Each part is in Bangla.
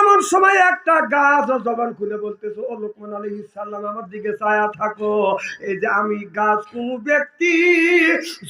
এমন সময় একটা গাছ জবান খুলে বলতেছে, ও লোকমান আলী সাল্লাম আমার দিকে ছায়া থাকো। এই যে আমি গাছ, কোনো ব্যক্তি,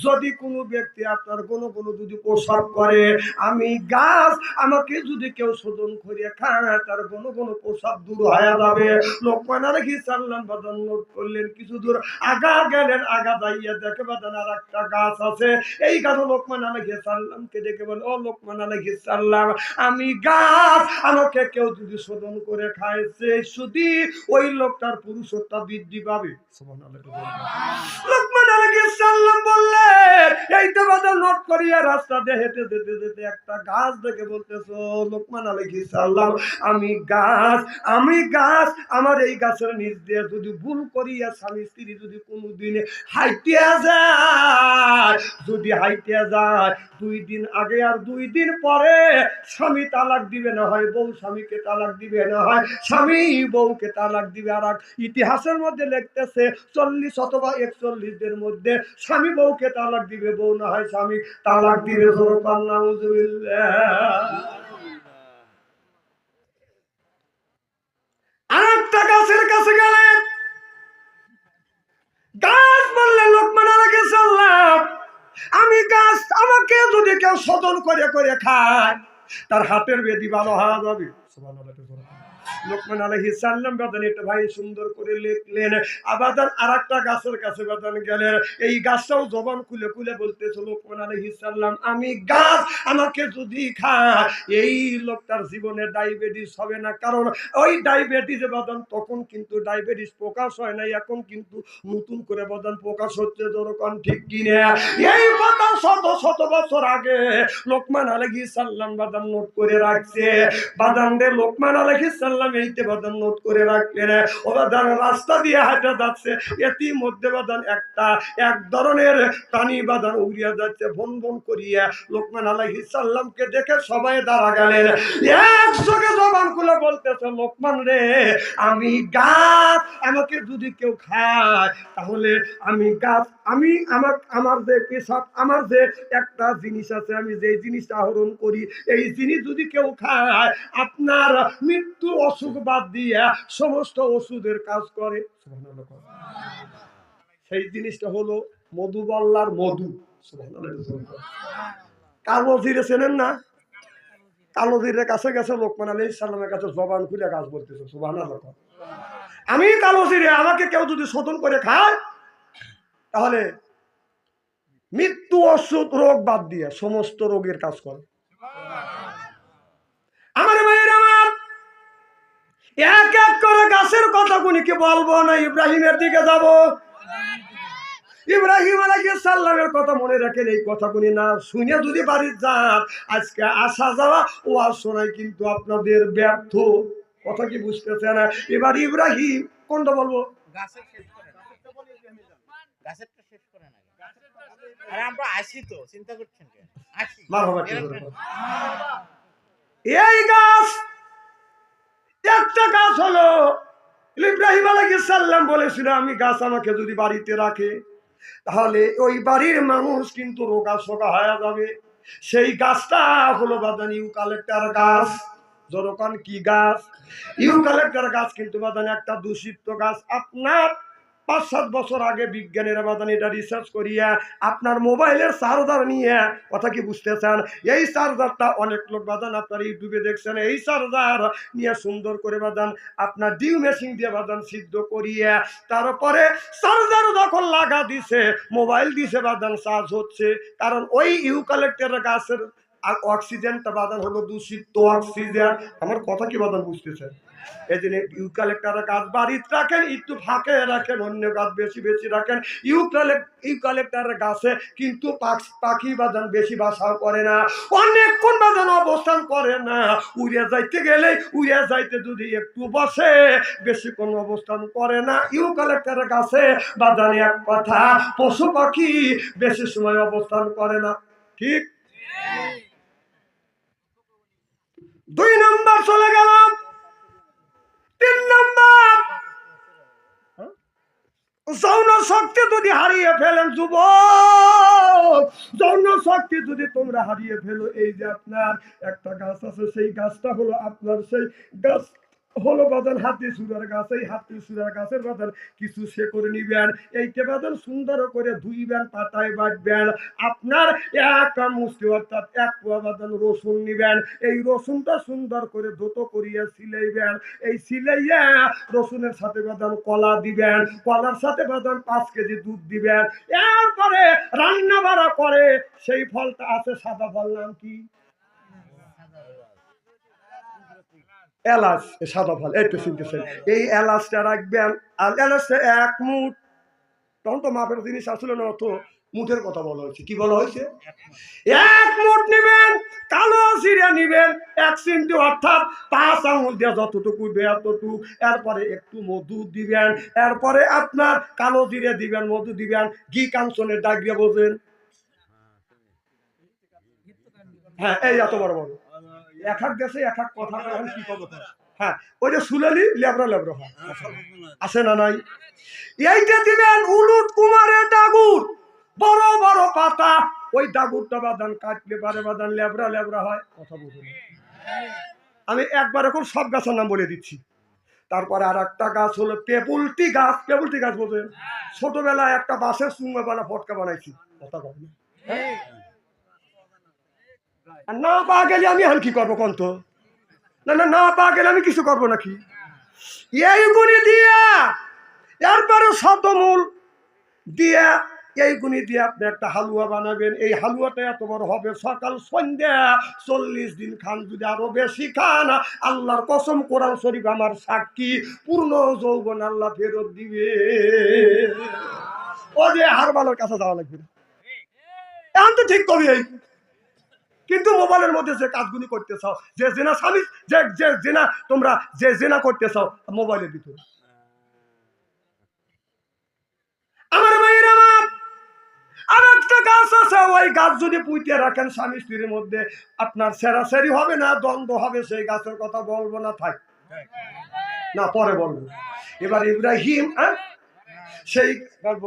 যদি কোনো ব্যক্তি আপনার কোনো কোনো যদি প্রসাব করে, আমি গাছ আমাকে যদি কেউ শোধন করিয়ে খায়, তার কোনো কোনো প্রসাব দূর হয়ে যাবে। লোকমান আলী সাল্লাম বাদান নোট করলেন, কিছু দূর আগা গেলেন, আগা যাইয়া দেখে বাদান আর একটা গাছ আছে। এই গাছ লোকমান আলী সাল্লামকে দেখে বলে, ও লোকমান আলী সাল্লাম আমি গাছ, আমাকে কেউ যদি শোধন করে খায় সে শুধু ওই লোকটার পুরুষত্ব বৃদ্ধি পাবে। লোকমান বললেন বাদা নোট করিয়া রাস্তা দিয়ে হেঁটে যেতে যেতে একটা গাছ দেখে বলতেছো, লোকমান আলী সাল্লাম আমি গাছ আমি গাছ, আমার এই গাছের নিচ দিয়ে যদি ভুল করিয়া স্বামী স্ত্রী যদি কোনোদিন হাইটিয়া যায়, যদি হাইটিয়া যায়, দুই দিন আগে আর দুই দিন পরে স্বামী তালাক দিবে না হয়, বউ স্বামীকে তালাক দিবে না হয়, স্বামী বউকে তালাক দিবে। আর ইতিহাসের মধ্যে লিখতেছে, চল্লিশ অথবা একচল্লিশদের মধ্যে স্বামী বউকে তালাক দিবে, বউ না হয় স্বামী, তালাক দিবে গাছের কাছে গাছ সাল্লাম, আমি গাছ আমাকে যদি কেউ সদন করে করে খায়, তার হাতের বেদি ভালো হওয়া যাবে লোকমান আলহি সাল্লাম বাদান, এটা ভাই সুন্দর করে লিখলেন। আবাদান আর একটা গাছের কাছে বাদান গেলেন। এই গাছটাও জবান খুলে খুলে বলতেছে, লোকমান আলহি সাল্লাম আমি গাছ আমাকে যদি খায়, এই লোকটার জীবনে ডায়াবেটিস হবে না। কারণ ওই ডায়াবেটিস বাদান তখন কিন্তু ডায়াবেটিস প্রকাশ হয় না এখন কিন্তু নতুন করে বাদান প্রকাশ হচ্ছে যেরকম ঠিক কিনে? এই কথা শত শত বছর আগে লোকমান আলহি সাল্লাম বাদান নোট করে রাখছে। বাদান রে লোকমান আলহি সাল্লাম এইতে বাদান নোট করে রাখলেন ও রাস্তা দিয়ে হাঁটা যাচ্ছে এটি মধ্যে বাদান একটা, এক ধরনের প্রাণী বাদান উড়িয়া যাচ্ছে, বন বন করিয়া। লোকমান আলহি সাল্লামকে দেখে সবাই দাঁড়া গেলেন। এক চোখে জবান খুলে বলতেছে, লোকমান রে, আমি গাছ, আমাকে যদি কেউ খায়, তাহলে আমি গাছ, আমি আমার আমার যে পেশাব, আমার যে একটা জিনিস আছে, আমি যে জিনিসটা আহরণ করি, এই জিনিস যদি কেউ খায়, আপনার মৃত্যু অসুখ বাদ দিয়ে সমস্ত ওষুধের কাজ করে। সেই জিনিসটা হলো মধুবল্লার মধু। কালো জিরে চেনেন না? কালো জিরের কাছে গেছে লোকমান আলী ইসলামের কাছে জবান খুলে কাজ বলতেছে সুবাহ আমি কালো জিরে, আমাকে কেউ যদি শোধন করে খায়, তাহলে মৃত্যু ওষুধ রোগ বাদ দিয়ে সমস্ত রোগের কাজ করে আমার ভাইয়ের আমার এক এক করে গাছের কথা গুনি কি বলব না? ইব্রাহিমের দিকে যাব। ইব্রাহিম আলাইহিস সালামের কথা মনে রাখেন এই কথাগুলি না শুনে যদি বাড়ির যান আজকে আসা যাওয়া ও শোনায় কিন্তু আপনাদের ব্যর্থ। কথা কি বুঝতেছে না এবার ইব্রাহিম কোনটা বলব। এই গাছ একটা গাছ হলো। ইব্রাহিম আলাইসাল্লাম বলেছিল, আমি গাছ আমাকে যদি বাড়িতে রাখে, তাহলে ওই বাড়ির মানুষ কিন্তু রোগা সোগা হয়ে যাবে। সেই গাছটা হলো বাদানি ইউকালেক্টার গাছ। জনকান কি গাছ? ইউকালেক্টার গাছ কিন্তু বাদানি একটা দূষিত গাছ। আপনার পাঁচ সাত বছর আগে বিজ্ঞানের বাদান এটা রিসার্চ করিয়া আপনার মোবাইলের চার্জার নিয়ে, কথা কি বুঝতেছেন? এই চার্জারটা অনেক লোক বাদান আপনার ইউটিউবে দেখছেন, এই চার্জার নিয়ে সুন্দর করে বাদান আপনার ডিউ মেশিন দিয়ে বাদান সিদ্ধ করিয়া, তারপরে চার্জার যখন লাগা দিছে, মোবাইল দিছে বাদান চার্জ হচ্ছে, কারণ ওই ইউকালেক্টের গাছের আর অক্সিজেনটা বাদান হলো দূষিত অক্সিজেন আমার কথা কি বাদান বুঝতেছেন এই জন্য ইউকালেক্টার গাছ বাড়িতে রাখেন, একটু ফাঁকে রাখেন, অন্য গাছ বেশি বেশি রাখেন। ইউকালেক ইউকালেক্টার গাছে কিন্তু পাখ- বাজান বেশি বাসাও করে না। অনেকক্ষণ বাজান অবস্থান করে না। উড়ে যাইতে গেলে উড়ে যাইতে যদি একটু বসে, বেশিক্ষণ অবস্থান করে না। ইউকালেক্টার গাছে বাজানে এক কথা পশু পাখি বেশি সময় অবস্থান করে না। ঠিক। দুই নম্বর চলে গেলাম। তিন নম্বর। যৌন শক্তি যদি হারিয়ে ফেলেন যুব যৌন শক্তি যদি তোমরা হারিয়ে ফেলো, এই যে আপনার একটা গাছ আছে, সেই গাছটা হলো আপনার সেই গাছ হলো বাদান হাতি সুরার গাছ, এই হাতি সুরার গাছের বাদান কিছু সে করে নিবেন। এইটা বাদান সুন্দর করে ধুইবেন পাতায় বাটবেন আপনার এক মুষ্টি অর্থাৎ এক পোয়া বাদান রসুন নিবেন। এই রসুনটা সুন্দর করে ধুত করিয়া সিলাইবেন। এই সিলাইয়া রসুনের সাথে বাদাম কলা দিবেন। কলার সাথে বাদাম পাঁচ কেজি দুধ দিবেন। এরপরে রান্না বাড়া করে সেই ফলটা আছে সাদা ফল, নাম কি? এলাচ সাদা ফল, এই তো শুনতেছেন। এই এলাচটা রাখবেন, আর এলাচটা এক মুঠ, তখন তো মাপের জিনিস আসলে না তো মুঠের কথা বলা হয়েছে। কি বলা হয়েছে? এক মুঠ নিবেন, কালো জিরা নিবেন, এক চিমটি, অর্থাৎ পাঁচ আঙুল দিয়ে যতটুকু এতটুকু। এরপরে একটু মধু দিবেন, এরপরে আপনার কালো জিরে দিবেন, মধু দিবেন, ঘি কাঞ্চনের ডাক দিয়ে বোঝেন। হ্যাঁ এই এত বড় বড়। এক এক দেশে এক এক কথা এখন কি হ্যাঁ ওই যে সুলালি লেবরা লেবরা হয় আছে না নাই? এইটা দিবেন উলুট কুমারের ডাগুর। বড় বড় পাতা ওই ডাগুরটা বাদান কাটলে বারে বাদান লেবরা লেবরা হয়। কথা বুঝুন। আমি একবার এখন সব গাছের নাম বলে দিচ্ছি। তারপরে আর একটা গাছ হলো পেপুলটি গাছ। পেপুলটি গাছ বলছেন ছোটবেলায় একটা বাঁশের সুঙ্গে বানা ফটকা বানাইছি। কথা বলেন আর না পাওয়া গেলে আমি এখন কি করব কন্ত না না না পাওয়া গেলে আমি কিছু করব নাকি? এইগুলি দিয়া এরপরে শতমূল দিয়া এইগুলি দিয়ে আপনি একটা হালুয়া বানাবেন। এই হালুয়াটা এত বড় হবে সকাল সন্ধ্যা চল্লিশ দিন খান যদি আরও বেশি খান। আল্লাহর কসম কোরআন শরীফ আমার সাক্ষী পূর্ণ যৌবন আল্লাহ ফেরত দিবে। ও যে হারবালের কাছে যাওয়া লাগবে এখন তো ঠিক কবি এই। কিন্তু মোবাইলের মধ্যে যে কাজগুলি করতে চাও যে জেনা স্বামী যে যে জেনা তোমরা, যে জেনা করতে চাও মোবাইলের ভিতরে। আমার ভাইয়ের আমার, আর একটা গাছ আছে, ওই গাছ যদি পুঁতে রাখেন স্বামী স্ত্রীর মধ্যে, আপনার সেরাসেরি হবে না, দ্বন্দ্ব হবে, সেই গাছের কথা বলব না, থাক। না, পরে বলব। এবার ইব্রাহিম হ্যাঁ? সেই, বলব।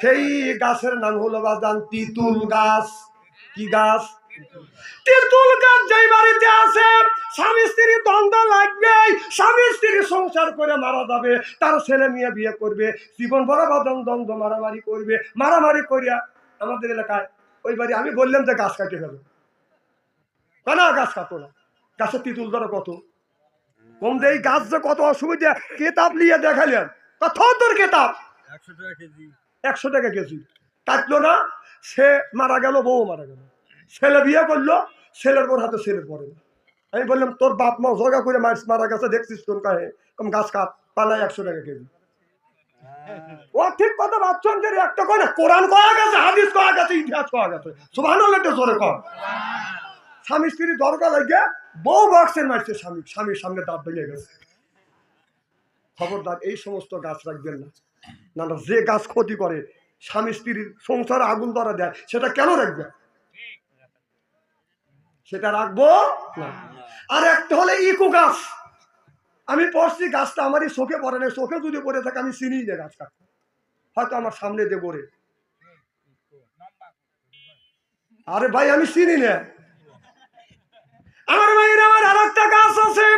সেই গাছের নাম হলো বাদান তিতুল গাছ। কি গাছ? তেঁতুল গাছ যেই বাড়িতে আছে স্বামী স্ত্রী দ্বন্দ্ব লাগবে স্বামী স্ত্রী সংসার করে মারা যাবে তার ছেলে মেয়ে বিয়ে করবে জীবন দ্বন্দ্ব মারামারি করবে। মারামারি করিয়া আমাদের এলাকায় ওই বাড়ি আমি বললাম যে গাছ কাটে গেল। না গাছ কাটো না। গাছের তিতুল ধরো কত। কম দেই গাছ যে কত অসুবিধা কেতাব নিয়ে দেখালেন কত তোর কেতাব। একশো টাকা কেজি। একশো টাকা কেজি। কাটলো না সে মারা গেল বউ মারা গেল। ছেলে বিয়ে করল ছেলের পর হাতে ছেলের পরে। না আমি বললাম তোর বাপ মা জগা করে মাছ মারা গেছে দেখছিস তোর কাহে? কম গাছ কাট পালায় একশো টাকা কেজি। ও ঠিক কথা ভাবছেন যে একটা কয় না কোরআন কয়া গেছে হাদিস কয়া গেছে ইতিহাস কয়া গেছে। সুভান জোরে কর স্বামী স্ত্রী দরকার লাগে বউ বক্সের মারছে স্বামী স্বামীর সামনে দাঁত বেরিয়ে গেছে। খবরদার এই সমস্ত গাছ রাখবেন না। না না যে গাছ ক্ষতি করে স্বামী স্ত্রীর সংসারে আগুন ধরা দেয় সেটা কেন রাখবে সেটা রাখব? আর একটা হলে ইকো গাছ। আমি পড়ছি গাছটা আমারই চোখে পড়ে না। চোখে যদি পড়ে থাকে আমি চিনি যে গাছ কাটতে হয়তো আমার সামনে দিয়ে গড়ে আরে ভাই আমি চিনি না। আমার ভাইয়ের আমার আর একটা গাছ আছে।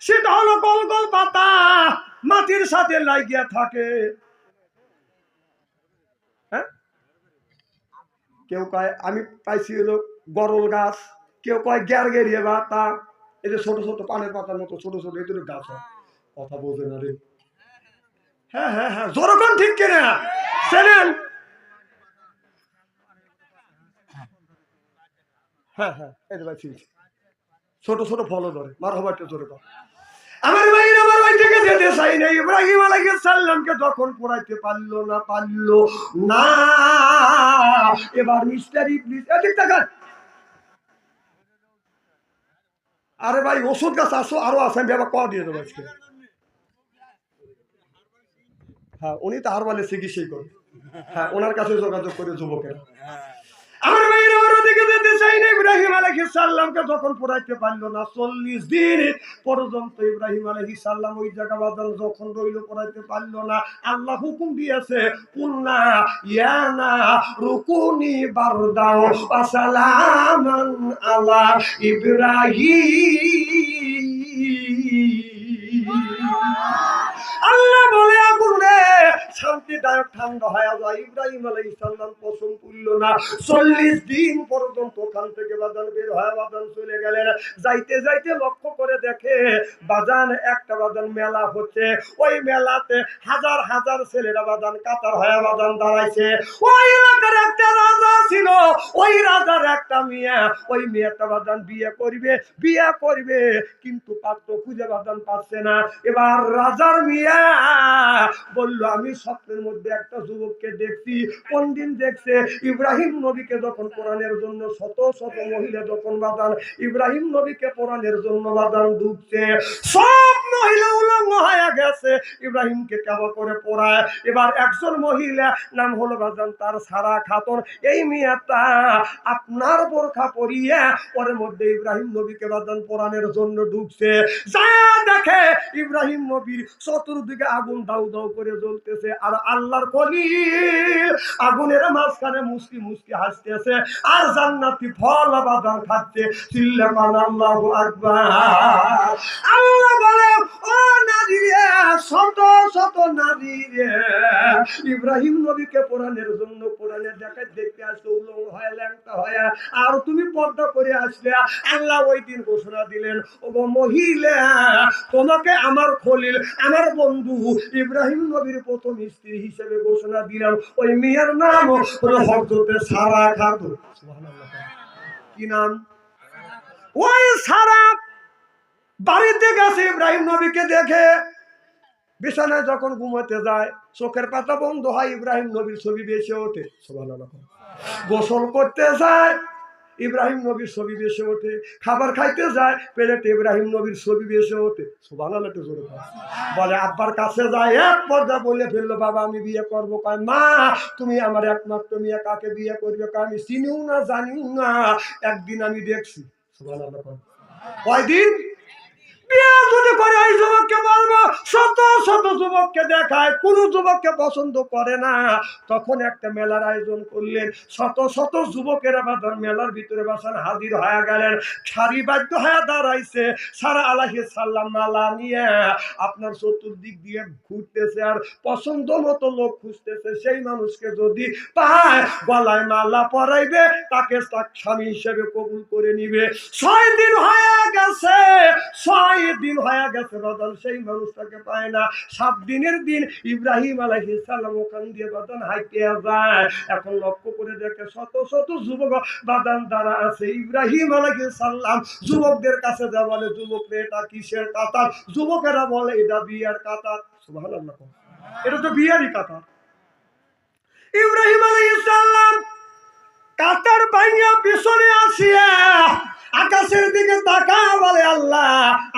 সেটা হলো গোল গোল পাতা। মাটির সাথে লাগিয়া থাকে। হ্যাঁ? কেউ কয় আমি পাইছি হলো গরল গাছ। কেউ কয়, গ্যার গেরিয়ে পাতা এই যে ছোট ছোট পানের পাতার মতো ছোট ছোট এই গাছ হয়। কথা বোঝে না রে। হ্যাঁ হ্যাঁ হ্যাঁ জোরকম ঠিক কিনা? চেনেন হ্যাঁ হ্যাঁ ধরে মার কর। আমার আমার যেতে চাই না যখন পড়াইতে পারল না পারল না। এবার মিস্টার ইবলিস, এদিক আরে ভাই, ওষুধ গাছ আসো, আরও আছে, আমি আবার ক দিয়ে দেবো আজকে। হ্যাঁ উনি তো হারবালে চিকিৎসাই করেন। হ্যাঁ ওনার কাছে যোগাযোগ করে যুবকেরা আমার ভাইয়ের আমার ওদিকে যেতে চাই না ইব্রাহিম আলহি সাল্লামকে যখন পড়াইতে পারল না, চল্লিশ দিন পর্যন্ত ইব্রাহিম আলহি সাল্লাম ওই জায়গা বাদল যখন রইল, পড়াইতে পারল না। আল্লাহ হুকুম দিয়েছে কুন্না ইয়ানা রুকুনি বারদাও আসালামান আলা ইব্রাহিম। ঠান্ডা ইব্রাহিম আলাই না। চল্লিশ দিন পর্যন্ত ওখান থেকে বের চলে গেলেন। যাইতে যাইতে লক্ষ্য করে দেখে বাজান একটা মেলা হচ্ছে। ওই মেলাতে হাজার হাজার ছেলেরা কাতার দাঁড়াইছে। ওই এলাকার একটা রাজা ছিল, ওই রাজার একটা মেয়ে। ওই মেয়েটা বাজান বিয়ে করবে বিয়ে করবে, কিন্তু পাত্র খুঁজে বাজান পাচ্ছে না। এবার রাজার মিয়া বলল, আমি স্বপ্নের মধ্যে একটা যুবককে দেখছি কোন দিন দেখছে ইব্রাহিম নবীকে যখন কোরআনের জন্য শত শত মহিলা যখন বাদান ইব্রাহিম নবীকে কোরআনের জন্য বাদান ঢুকছে সব মহিলা উলঙ্গ হয়ে গেছে। ইব্রাহিমকে কেমন করে পড়ায়? এবার একজন মহিলা, নাম হলো বাদান তার সারা খাতন, এই মেয়েটা আপনার বোরখা পরিয়ে ওর মধ্যে ইব্রাহিম নবীকে বাদান কোরআনের জন্য ঢুকছে যা দেখে ইব্রাহিম নবীর চতুর্দিকে আগুন দাউ দাউ করে জ্বলতেছে। আর আল্লাহর কলি আগুনের মাঝখানে মুসকি মুসকি হাসতেছে। আর জান্নাতি ফল বাদাম খাচ্ছে। চিল্লামান আল্লাহ আকবার। আল্লাহ বলে, ও ইব্রাহিম নবীকে জন্য দেখতে উলং হয়, ল্যাংটা হয়। আর তুমি পর্দা করে আসলে, আল্লাহ ওই দিন ঘোষণা দিলেন ও মহিলা, তোমাকে আমার খলিল, আমার বন্ধু ইব্রাহিম নবীর প্রথম স্ত্রী হিসেবে ঘোষণা দিলাম। ওই মেয়ের নাম সারা খাতুন। কি নাম? ওই সারা বাড়িতে গেছে ইব্রাহিম নবীকে দেখে। বিছানায় যখন ঘুমাতে যায়, চোখের পাতা বন্ধ হয়, ইব্রাহিম নবীর ছবি বেছে ওঠে। গোসল করতে যায়, ইব্রাহিম নবীর ছবি বেশি ওঠে। খাবার খাইতে যায়, প্লেটে ইব্রাহিম নবীর ছবি বেশি ওঠে। সুবহানাল্লাহ, একটু জোরে বলে। আব্বার কাছে যায়, এক পর্দা বলে ফেলল, বাবা, আমি বিয়ে করব কয় মা, তুমি আমার একমাত্র মেয়ে, কাকে বিয়ে করবে কয় আমি চিনিও না, জানিও না। একদিন আমি দেখছি। কর। কয়দিন পছন্দ আপনার চতুর্দিক দিয়ে ঘুরতেছে আর পছন্দ মতো লোক খুঁজতেছে। সেই মানুষকে যদি পায়, গলায় মালা পরাইবে, তাকে তার স্বামী হিসেবে কবুল করে নিবে। ছয় দিন হয়ে গেছে, ছয় দিন হয়ে গেছে বদল সেই মানুষটাকে পায় না। সাত দিনের দিন ইব্রাহিম আলাইহিস সালাম ওখান দিয়ে বদন হাইতে যায়। এখন লক্ষ্য করে দেখে শত শত যুবক বাদান দ্বারা আছে। ইব্রাহিম আলাইহিস সালাম যুবকদের কাছে যা বলে যুবক এটা কিসের কাতার? যুবকেরা বলে, এটা বিয়ার কাতার। সুবহানাল্লাহ। এটা তো বিয়ারই কাতার। ইব্রাহিম আলাইহিস সালাম কাতার ভাইয়া পিছনে আসিয়া আকাশের দিকে তাকা বলে আল্লাহ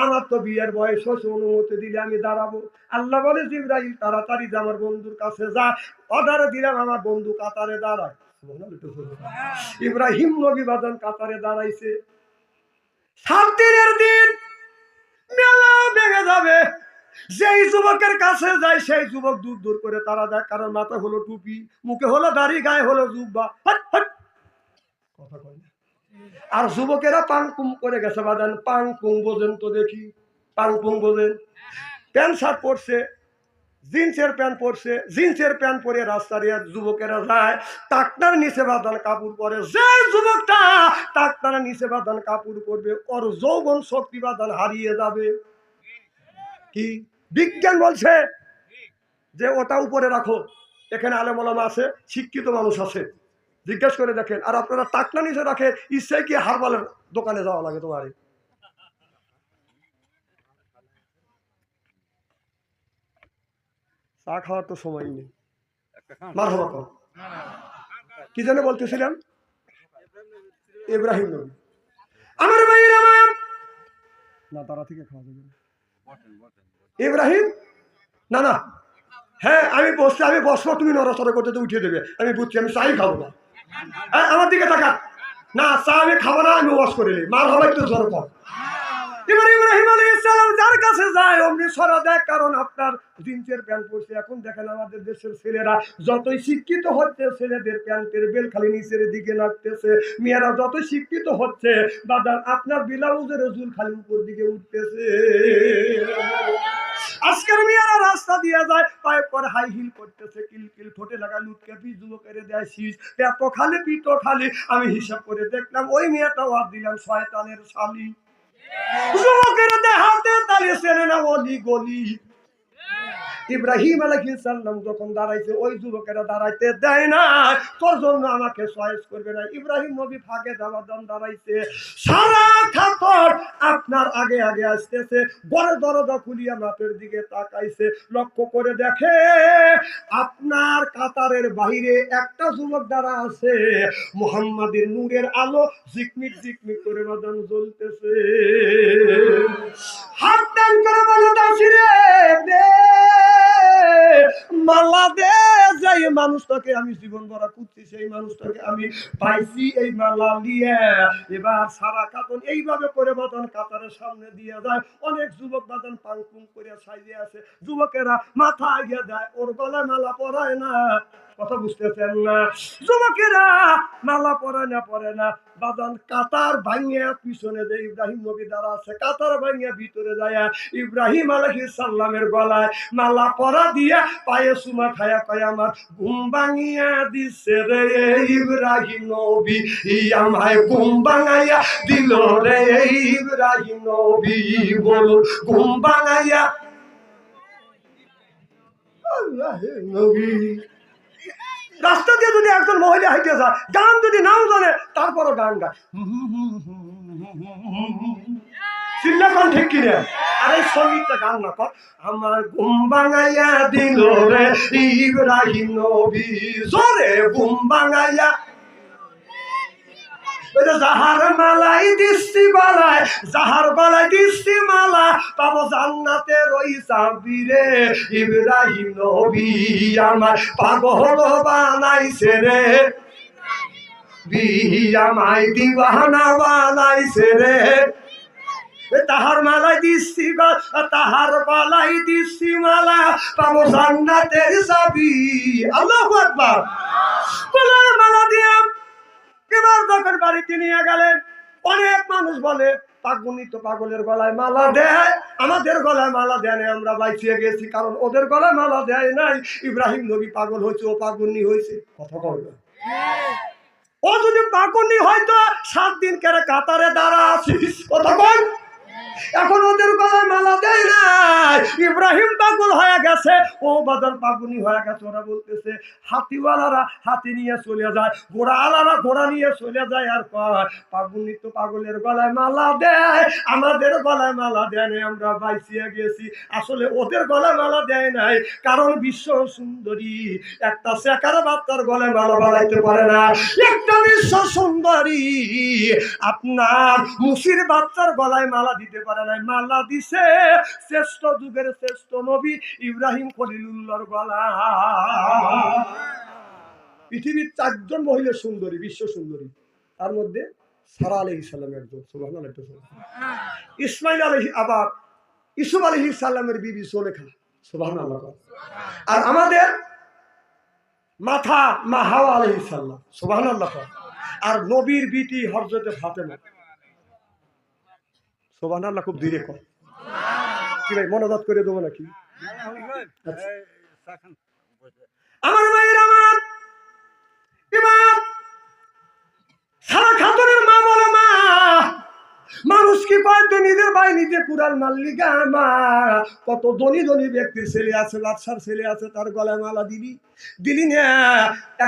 আমার তো বিয়ের বয়স হচ্ছে অনুমতি দিলে আমি দাঁড়াবো। আল্লাহ বলে জিব্রাইল তাড়াতাড়ি যে আমার বন্ধুর কাছে যা অর্ডারে দিলাম আমার বন্ধু কাতারে দাঁড়ায়। ইব্রাহিম নবী বাদন কাতারে দাঁড়াইছে। সাত দিনের দিন মেলা ভেঙে যাবে। যেই যুবকের কাছে যায় সেই যুবক দূর দূর করে তারা দেয় কারণ মাথা হলো টুপি মুখে হলো দাড়ি গায়ে হলো জুব্বা। হাট, হাট। আর যুবকেরা পাংপুং করে গেছে বাদান পাংপুং বোঝেন তো দেখি পাংপুং বোঝেন। প্যান্ট শার্ট পরছে, জিন্সের প্যান্ট পরছে, জিন্সের প্যান্ট পরে রাস্তা দিয়ে যুবকেরা যায় টাকটার নিচে বাঁধান কাপড় পরে। যে যুবকটা টাকটার নিচে বাঁধান কাপড় পরবে, ওর যৌবন শক্তি বাঁধান হারিয়ে যাবে। কি? বিজ্ঞান বলছে যে ওটা উপরে রাখো। এখানে আলেমলামা আছে, শিক্ষিত মানুষ আছে। জিজ্ঞেস করে দেখেন, আর আপনারা টাকনা নিচে রাখে ইচ্ছায় কি হারবালের দোকানে যাওয়া লাগে তোমার? চা খাওয়ার তো সময় নেই। কি জানে বলতেছিলাম? ইব্রাহিম নবী। আমার ভাইয়ের আমার। না, তারা থেকে খাওয়া যাবে ইব্রাহিম? না না। হ্যাঁ আমি বসছি, আমি বসবো, তুমি নড়াচড়া করতে উঠিয়ে দেবে। আমি বুঝছি, আমি চাই খাব না। আমার দিকে তাকা না, চা আমি খাব না, আমি ওয়াশ করে। মার জোর কর এবার ইব্রাহিম যার কাছে যায় সরা কারণ আপনার এখন দেখেন আমাদের দেশের ছেলেরা যতই শিক্ষিত হচ্ছে, ছেলেদের প্যান্টের বেল খালি নিচের দিকে লাগতেছে মেয়েরা যত শিক্ষিত হচ্ছে, বাদার আপনার বিলাউজের জুল খালি উপর দিকে উঠতেছে। আজকের মেয়েরা রাস্তা দিয়ে যায় পায়ে পর হাই হিল করতেছে কিল কিল ঠোঁটে লাগা লুটকে পি করে দেয় শীষ। এত খালি পিটো খালি আমি হিসাব করে দেখলাম ওই মেয়েটাও আর দিলাম শয়তানের শালি। যুবকের দেহাতে তালে চেনে না অলি গলি। ইব্রাহিম আলাইহিস সালাম যখন দাঁড়াইছে, ওই যুবকেরা দাঁড়াইতে দেয় না। তোর জন্য আমাকে চয়েস করবে না। ইব্রাহিম নবী ফাঁকে দাবাদান দাঁড়াইছে। সারা খাতর আপনার আগে আগে আসতেছে। বড় দরজা খুলিয়া মাপের দিকে তাকাইছে। লক্ষ্য করে দেখে আপনার কাতারের বাইরে একটা যুবক দ্বারা আছে। মোহাম্মদের নূরের আলো জিকমিক জিকমিক করে বাদান জ্বলতেছে। হাত টান করে বলে দাসিরে মালা দে যাই মানুষটাকে আমি জীবন ভরা করছি, সেই মানুষটাকে আমি পাইছি এই মালা নিয়ে। এবার সারা কাতন এইভাবে করে বাদন কাতারের সামনে দিয়ে যায়। অনেক যুবক বাদন পাং পুং করে সাইজে আছে। যুবকেরা মাথা আগিয়ে দেয়, ওর গলায় মালা পরায় না। কথা বুঝতেছেন না? যুবকেরা মালা পরে না পরে না বাদান কাতার ভাঙিয়া পিছনে যে ইব্রাহিম নবী দ্বারা আছে, কাতার ভাঙিয়া ভিতরে যায় ইব্রাহিম আলহিস সাল্লামের গলায় মালা পরা দিয়া পায়ে সুমা খায়া কয়, আমার ঘুম ভাঙিয়া দিছে রে ইব্রাহিম নবী আমায় ঘুম ভাঙাইয়া দিল রে ইব্রাহিম নবী, বলো, ঘুম ভাঙাইয়া আল্লাহের নবী। রাস্তা দিয়ে যদি একজন মহিলা হাইটে যায় গান যদি নাও জানে, তারপরও গান গায় চিল্লাখন ঠিক কিনে? আরে সঙ্গীতটা গান না কর। আমার ঘুম ভাঙাইয়া দিল রে ইব্রাহিম নবী। জোরে ঘুম যাহার মালাই দিচ্ছি গলায় যাহার গলায় দিচ্ছি মালা, পাবো জান্নাতে রই চাবি রে। ইব্রাহিম নবী আমার পাগল বানাইছে রে। বিয়ামাই দিবানা বানাইছে রে। তাহার মালাই দিচ্ছি তাহার গলাই দিচ্ছি মালা, পাবো জান্নাতের চাবি আল্লাহু আকবার। মালা দিয়া এবার যখন বাড়িতে নিয়ে গেলেন অনেক মানুষ বলে পাগুনি তো পাগলের গলায় মালা দেয়। আমাদের গলায় মালা দেয় নাই আমরা বাইচিয়ে গেছি কারণ ওদের গলায় মালা দেয় নাই। ইব্রাহিম নবী পাগল হয়েছে ও পাগুনি হয়েছে। কথা কবে ও যদি পাগুনি হয়তো সাত দিন কেড়ে কাতারে দাঁড়া আছিস। কথা কর এখন ওদের গলায় মালা দেয় নাই। ইব্রাহিম পাগল হয়ে গেছে, ও বাজার পাগুনি হয়ে গেছে, ওরা বলতেছে, হাতিওয়ালারা হাতি নিয়ে চলে যায় ঘোড়া আলারা ঘোড়া নিয়ে চলে যায় আর কয় পাগুনি তো পাগলের গলায় মালা দেয়, আমাদের গলায় মালা দেয় নাই, আমরা বাইসিয়ে গেছি। আসলে ওদের গলায় মালা দেয় নাই, কারণ বিশ্ব সুন্দরী, একটা শেখার বাচ্চার গলায় মালা বাড়াইতে পারে না। একটা বিশ্ব সুন্দরী, আপনার মুসির বাচ্চার গলায় মালা দিতে পারে না মালা দিছে। শ্রেষ্ঠ যুগের শ্রেষ্ঠ নবী ইব্রাহিম খলিলুল্লাহর গলা। পৃথিবীর চারজন মহিলা সুন্দরী, বিশ্ব সুন্দরী। তার মধ্যে সারা আলহ ইসলাম একজন ইসমাইল আলহি আবার ইসুফ আলহি সাল্লামের বিবি সোলেখা সুবাহ আর আমাদের মাথা, মা হাওয়া আলহি সাল্লাম সুবাহ আর নবীর বিটি হরজতে ফাতেমা। সোবাহ আল্লাহ খুব ধীরে কর। কি ভাই, মনোজাত করে দেবো নাকি? আচ্ছা। আমার মায়ের আমার। কুড়াল কত ধনী ধনী ব্যক্তির ছেলে আছে ছেলে আছে, তার গলায় মালা দিলি দিলি না,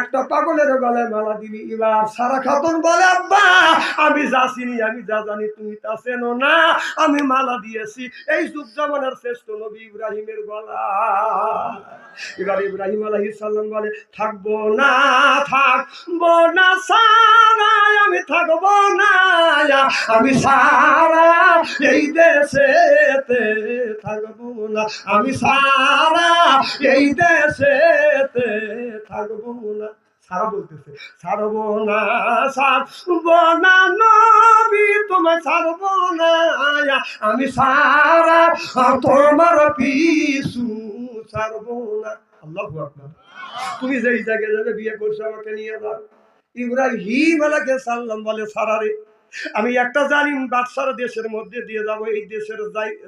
একটা পাগলের গলায় মালা এবার সারা খাতুন বলে, আব্বা, আমি যা চিনি, আমি যা জানি, তুমি তা চেনো না। আমি মালা দিয়েছি, এই যুগ জামানার শ্রেষ্ঠ নবী ইব্রাহিমের গলা। এবার ইব্রাহিম আলাইহিস সালাম বলে, থাকব না থাকব না সারা আমি থাকব না। আমি সারা এই দেশেতে থাকব না। আমি সারা এই দেশেতে থাকব না। সারা আমি সারা তোমার পিছু ছাড়বো না। আল্লাহ তুমি যেই জায়গায় যাবে, বিয়ে করছ আমাকে নিয়ে যাও। ইব্রাহিম আলাকে সাল্লাম বলে সারারে আমি একটা জালিম বাদশার দেশের মধ্যে দিয়ে যাব, এই দেশের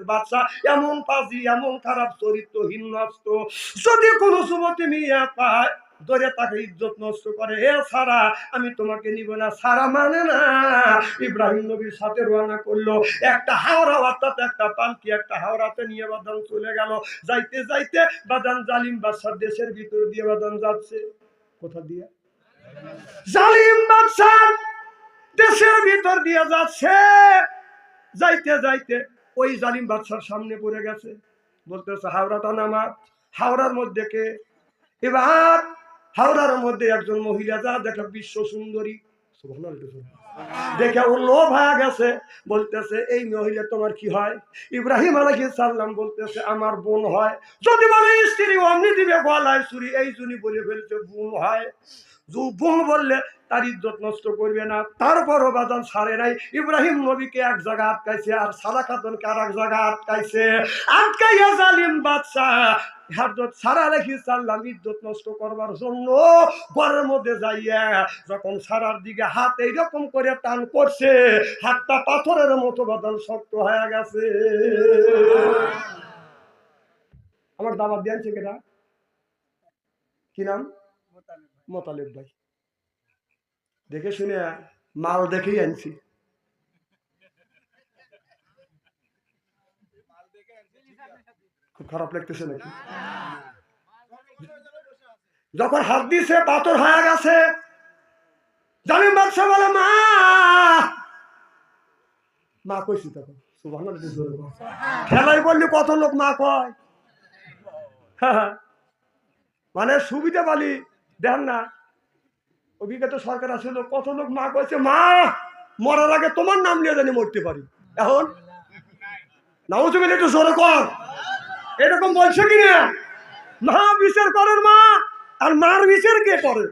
বাদশা এমন পাজি, এমন খারাপ, চরিত্রহীন, নষ্ট। যদি কোনো যুবতী মেয়ে পায়, ধরে তাকে ইজ্জত নষ্ট করে, এ সারা, আমি তোমাকে নিব না। সারা মানে না। ইব্রাহিম নবীর সাথে রওনা করল। একটা হাওড়া, অর্থাৎ একটা পালকি একটা হাওড়াতে নিয়ে বাদান চলে গেল। যাইতে যাইতে বাদান জালিম বাদশার দেশের ভিতর দিয়ে বাদান যাচ্ছে। কোথা দিয়ে? জালিম বাদশাহ! দেশের ভিতর দিয়ে যাচ্ছে। যাইতে যাইতে ওই জালিম বাদশার সামনে পড়ে গেছে। বলতেছে হাওড়াটা নামা। হাওড়ার মধ্যে কে? এবার হাওড়ার মধ্যে একজন মহিলা যা দেখে বিশ্ব সুন্দরী। দেখে ও লোভ হয়ে গেছে। বলতেছে, এই মহিলা তোমার কি হয়? ইব্রাহিম আলাইহিস সাল্লাম বলতেছে, আমার বোন হয়। যদি বলে, স্ত্রী অমনি দিবে গলায় চুরি এই জন্য বলে ফেলছে, বোন হয়। জু বললে, তার ইজ্জত নষ্ট করবে না। তারপরও বাজান ছাড়ে নাই। ইব্রাহিম নবীকে এক জায়গা আটকাইছে আর সারা খাতুনকে আর এক জায়গা আটকাইছে। আটকাইয়া জালিম বাদশাহ, হযরত সারা রেখি সাল্লাম ইজ্জত নষ্ট করবার জন্য ঘরের মধ্যে যাইয়া যখন সারার দিকে হাত এইরকম করে টান করছে, হাতটা পাথরের মতো বাদান শক্ত হয়ে গেছে। আমার দাবার দিয়েছে কেটা কি নাম? মোতালেব ভাই। দেখে শুনে মাল দেখেই আনছি। খুব খারাপ লাগতেছে নাকি? যখন হাত দিছে পাথর হয়ে গেছে জালিম বাদশা বলে মা! মা কইছি তখন। খেলাই বললি কত লোক মা কয়? মানে সুবিধা পালি দেন না। অভিজ্ঞতা সরকার আসলে কত লোক মা কয়েছে মা, মরার আগে তোমার নাম নিয়ে জানি মরতে পারি। এখন? নাউজুবিল একটু জোরে কর। এরকম বলছো কি না? মা বিচার করেন মা, আর মার বিচার কে করে।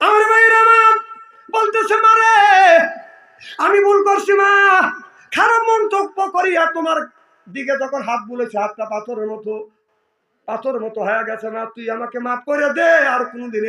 আমার ভাইরা মা, বলতেছে মারে আমি ভুল করছি মা। খারাপ মন্তব্য করিয়া তোমার দিকে যখন হাত বলেছে, হাতটা পাথরের মতো পাথরের মতো হয়ে গেছে না, তুই আমাকে মাফ করে দে, আর কোনোদিন